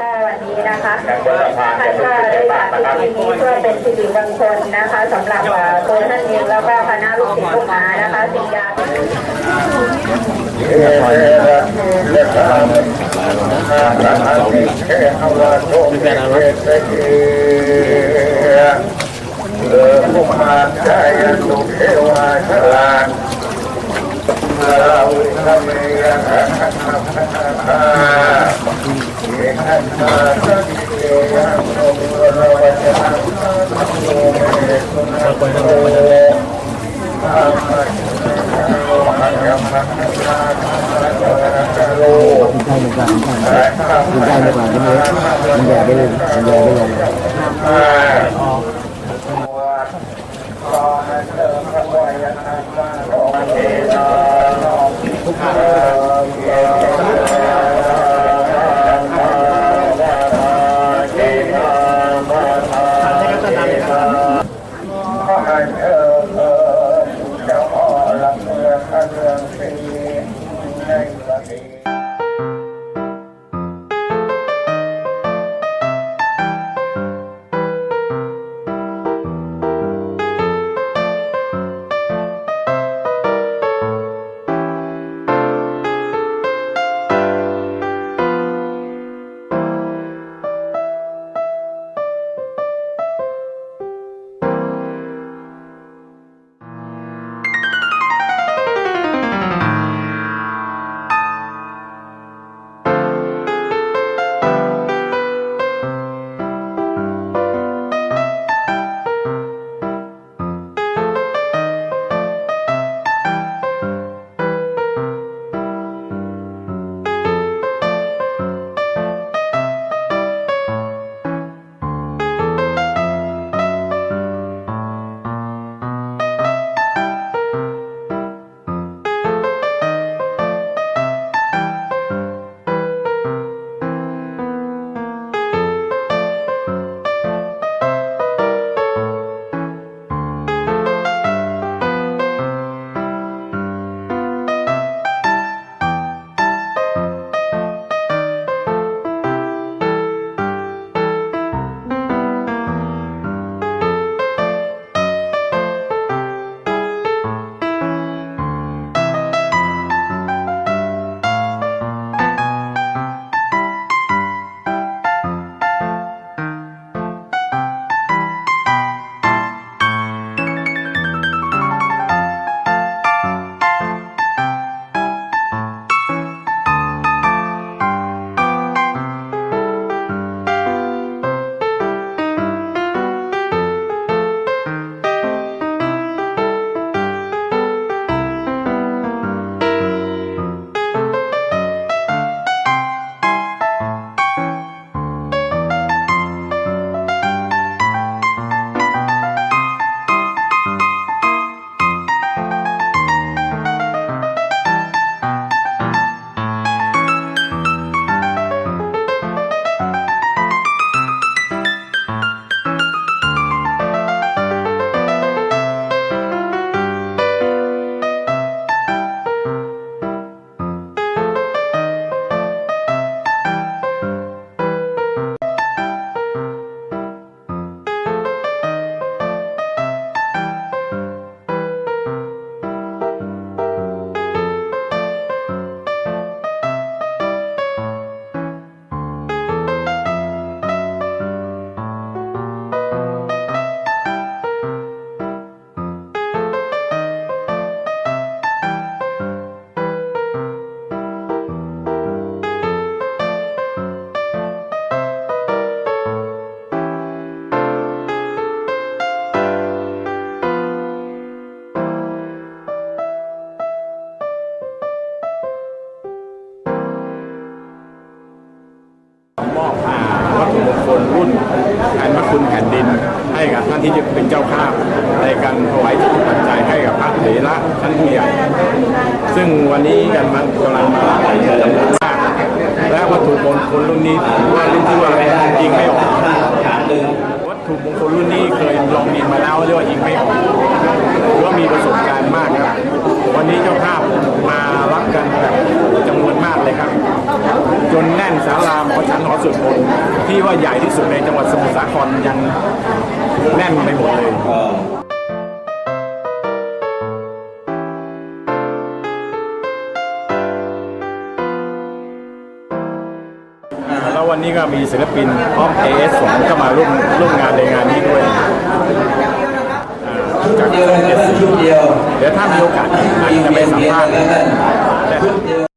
ก็วันนี้นะคะท่านก็ได้จัดพิธีนี้เพื่อเป็นสิริมงคลนะคะสำหรับตัวท่านเองแล้วก็คณะลูกศิษย์ลูกหานะคะศิษยาเออผู้มาใจสุเลานเราทำเมียขันขันขันขันเอกขันมาสักเดียวโนเราโนเมตุนาโตอามาโนหังยัมาใช่เหมือนกันใช่คุณได้ดีกว่าช่ไหมมันแย่ได้เลยมันแย่ได้ เลย ขอให้เธอเจ้าพ่อหลักเมืองอันเมืองศรี ใน คลรุ่นแทนพระคุณแผ่นดิน ให้กับท่านที่จะเป็นเจ้าภาพในการถวายทุนปัจจัยให้กับพระเถระท่านผู้ใหญ่ซึ่งวันนี้กันมันกำลังมาหลายจำนวนมาก และวัตถุมงคลรุ่นนี้ถือว่ารุ่นที่ว่าจริงไม่ออกนึ่วัตถุมงคลรุ่นนี้เคยลองยิงมาแล้วเรียกว่ายิงไม่ออกถือว่ามีประสบการณ์มากครับ วันนี้เจ้าภาพมารับกันแบบจำนวนมากเลยครับ จนแน่นศาลาหมอชั้นหอสุดมน ที่ว่าใหญ่ที่สุดในจังหวัดสมุทรสาครยังแน่นไปหมดเลยเอ่อแล้ววันนี้ก็มีศิลปินพร้อม AS สองก็มาร่วมร่วมงานในงานนี้ด้วยอ่าจากเดียวช่องนะคเจ็รับดสีชุดเดียวเดี๋ยวถ้ามีโอกาสอาจจะไปสัมภาษณ์